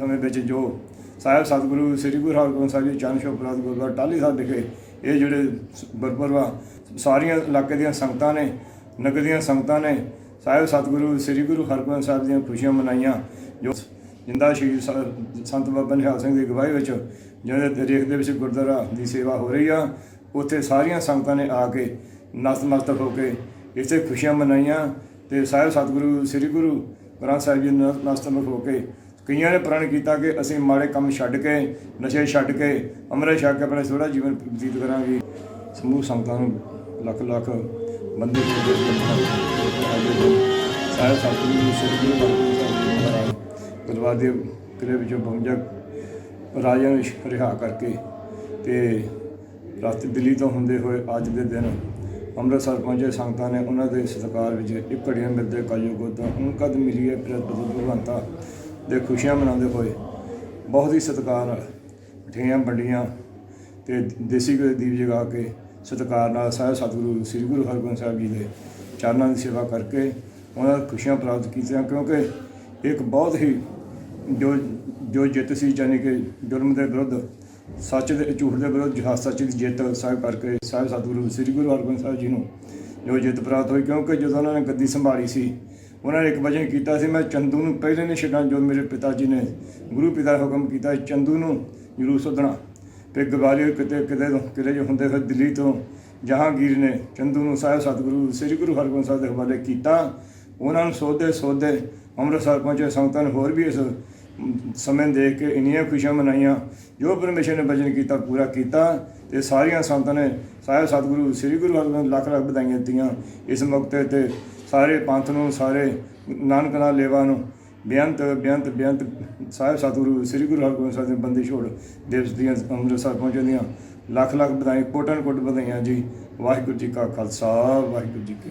ਸਮੇਂ ਵਿੱਚ ਜੋ ਸਾਹਿਬ ਸਤਿਗੁਰੂ, ਸ੍ਰੀ ਗੁਰੂ ਹਰਗੋਬਿੰਦ ਸਾਹਿਬ ਜੀ ਚਰਨ ਛੋਹ ਗੁਰਦੁਆਰਾ ਟਾਹਲੀ ਸਾਹਿਬ ਵਿਖੇ ਇਹ ਜਿਹੜੇ ਗੁਰਪੁਰਬ ਆ ਸਾਰੀਆਂ ਇਲਾਕੇ ਦੀਆਂ ਸੰਗਤਾਂ ਨੇ, ਨਗਰ ਦੀਆਂ ਸੰਗਤਾਂ ਨੇ, ਸਾਹਿਬ ਸਤਿਗੁਰੂ, ਸ੍ਰੀ ਗੁਰੂ ਹਰਗੋਬਿੰਦ ਸਾਹਿਬ ਦੀਆਂ ਖੁਸ਼ੀਆਂ ਮਨਾਈਆਂ, ਜੋ ਜਿੰਦਾ ਸ਼ਹੀਦ ਸ- ਸੰਤ ਬਾਬਾ ਨਿਹਾਲ ਸਿੰਘ ਦੀ ਅਗਵਾਈ ਵਿੱਚ ਜਿਹੜੇ ਰੇਖ ਦੇ ਵਿੱਚ ਗੁਰਦੁਆਰਾ ਦੀ ਸੇਵਾ ਹੋ ਰਹੀ ਆ, ਉੱਥੇ ਸਾਰੀਆਂ ਸੰਗਤਾਂ ਨੇ ਆ ਕੇ ਨਤਮਸਤਕ ਹੋ ਕੇ ਇਸੇ ਖੁਸ਼ੀਆਂ ਮਨਾਈਆਂ ਤੇ ਸਾਹਿਬ ਸਤਿਗੁਰੂ, ਸ੍ਰੀ ਗੁਰੂ ਗ੍ਰੰਥ ਸਾਹਿਬ ਜੀ ਨੂੰ ਨਤਮਸਤਕ ਹੋ ਕੇ ਕਈਆਂ ਨੇ ਪ੍ਰਣ ਕੀਤਾ ਕਿ ਅਸੀਂ ਮਾੜੇ ਕੰਮ ਛੱਡ ਕੇ, ਨਸ਼ੇ ਛੱਡ ਕੇ ਅੰਮ੍ਰਿਤ ਛਕ ਕੇ ਆਪਣਾ ਥੋੜਾ ਜੀਵਨ ਬਤੀਤ ਕਰਾਂਗੇ। ਸਮੂਹ ਸੰਗਤਾਂ ਨੂੰ ਲੱਖ ਲੱਖ ਬੰਦੇ ਦੇ ਸਾਹਿਬ ਸਤਿਗੁਰੂ ਸ੍ਰੀ ਗੁਰੂ ਹਰਗੋਬਿੰਦ ਸਾਹਿਬ ਦੇ ਕਿਲੇ ਵਿੱਚੋਂ 52 ਰਾਜਿਆਂ ਨੂੰ ਰਿਹਾ ਕਰਕੇ ਤੇ ਰਾਤ ਦਿੱਲੀ ਤੋਂ ਹੁੰਦੇ ਹੋਏ ਅੱਜ ਦੇ ਦਿਨ ਅੰਮ੍ਰਿਤਸਰ ਪਹੁੰਚੇ ਸੰਗਤਾਂ ਨੇ, ਉਹਨਾਂ ਦੇ ਸਤਿਕਾਰ ਵਿੱਚ ਇੱਕ ਘੜੀਆਂ ਮਿਲਦੇ ਕਾਜੋ ਗੋਦਾਂ ਉਹਨਾਂ ਮਿਲੀਏ ਪ੍ਰਤ ਭਗਵੰਤਾ ਦੇ ਖੁਸ਼ੀਆਂ ਮਨਾਉਂਦੇ ਹੋਏ ਬਹੁਤ ਹੀ ਸਤਿਕਾਰ ਨਾਲ ਮਠਿਆਈਆਂ ਵੰਡੀਆਂ ਤੇ ਦੇਸੀ ਘਿਓ ਦੀਪ ਜਗਾ ਕੇ ਸਤਿਕਾਰ ਨਾਲ ਸਾਹਿਬ ਸਤਿਗੁਰੂ, ਸ੍ਰੀ ਗੁਰੂ ਹਰਗੋਬਿੰਦ ਸਾਹਿਬ ਜੀ ਦੇ ਚਰਨਾਂ ਦੀ ਸੇਵਾ ਕਰਕੇ ਉਹਨਾਂ ਨੂੰ ਖੁਸ਼ੀਆਂ ਪ੍ਰਾਪਤ ਕੀਤੀਆਂ ਕਿਉਂਕਿ ਇੱਕ ਬਹੁਤ ਹੀ ਜੋ ਜੋ ਜਿੱਤ ਸੀ ਯਾਨੀ ਕਿ ਜੁਰਮ ਦੇ ਵਿਰੁੱਧ, ਸੱਚ ਦੇ, ਝੂਠ ਦੇ ਵਿਰੁੱਧ, ਜਹਾ ਸੱਚ ਦੀ ਜਿੱਤ ਸਾਹਿਬ ਕਰਕੇ ਸਾਹਿਬ ਸਤਿਗੁਰੂ, ਸ੍ਰੀ ਗੁਰੂ ਹਰਗੋਬਿੰਦ ਸਾਹਿਬ ਜੀ ਨੂੰ ਜੋ ਜਿੱਤ ਪ੍ਰਾਪਤ ਹੋਈ ਕਿਉਂਕਿ ਜਦੋਂ ਉਹਨਾਂ ਨੇ ਗੱਦੀ ਸੰਭਾਲੀ ਸੀ ਉਹਨਾਂ ਨੇ ਇੱਕ ਵਚਨ ਕੀਤਾ ਸੀ, ਮੈਂ ਚੰਦੂ ਨੂੰ ਪਹਿਲੇ ਨਹੀਂ ਛੱਡਾਂ ਜੋ ਮੇਰੇ ਪਿਤਾ ਜੀ ਨੇ ਗੁਰੂ ਪਿਤਾ ਦਾ ਹੁਕਮ ਕੀਤਾ ਚੰਦੂ ਨੂੰ ਜ਼ਰੂਰ ਸੋਧਣਾ ਤੇ ਗਵਾਲੀਅਰ ਕਿਤੇ ਕਿਤੇ ਤੋਂ ਕਿਤੇ ਜੋ ਹੁੰਦੇ ਫਿਰ ਦਿੱਲੀ ਤੋਂ ਜਹਾਂਗੀਰ ਨੇ ਚੰਦੂ ਨੂੰ ਸਾਹਿਬ ਸਤਿਗੁਰੂ, ਸ੍ਰੀ ਗੁਰੂ ਹਰਗੋਬਿੰਦ ਸਾਹਿਬ ਦੇ ਹਵਾਲੇ ਕੀਤਾ। ਉਹਨਾਂ ਨੂੰ ਸੋਧਦੇ ਸੋਧਦੇ ਅੰਮ੍ਰਿਤਸਰ ਪਹੁੰਚੇ, ਸੰਗਤਾਂ ਨੇ ਹੋਰ ਵੀ ਇਸ ਸਮੇਂ ਦੇਖ ਕੇ ਇੰਨੀਆਂ ਖੁਸ਼ੀਆਂ ਮਨਾਈਆਂ, ਜੋ ਪਰਮੇਸ਼ਰ ਨੇ ਵਚਨ ਕੀਤਾ, ਪੂਰਾ ਕੀਤਾ, ਤੇ ਸਾਰੀਆਂ ਸੰਤਾਂ ਨੇ ਸਾਹਿਬ ਸਤਿਗੁਰੂ, ਸ੍ਰੀ ਗੁਰੂ ਹਰਗੋਬਿੰਦ ਲੱਖ ਲੱਖ ਵਧਾਈਆਂ ਦਿੱਤੀਆਂ। ਇਸ ਮੌਕੇ ਤੇ ਸਾਰੇ ਪੰਥ ਨੂੰ, ਸਾਰੇ ਨਾਨਕ ਨਾਲ ਲੇਵਾ ਨੂੰ ਬੇਅੰਤ ਬੇਅੰਤ ਬੇਅੰਤ ਸਾਹਿਬ ਸਤਿਗੁਰੂ, ਸ੍ਰੀ ਗੁਰੂ ਹਰਗੋਬਿੰਦ ਸਾਹਿਬ ਦੇ ਬੰਦੀ ਛੋੜ ਦਿਵਸ ਦੀਆਂ ਅੰਮ੍ਰਿਤਸਰ ਪਹੁੰਚਣ ਦੀਆਂ ਲੱਖ ਲੱਖ ਵਧਾਈ ਕੋਟਨ ਕੋਟ ਵਧਾਈਆਂ ਜੀ। ਵਾਹਿਗੁਰੂ ਜੀ ਕਾ ਖਾਲਸਾ, ਵਾਹਿਗੁਰੂ ਜੀ ਕੀ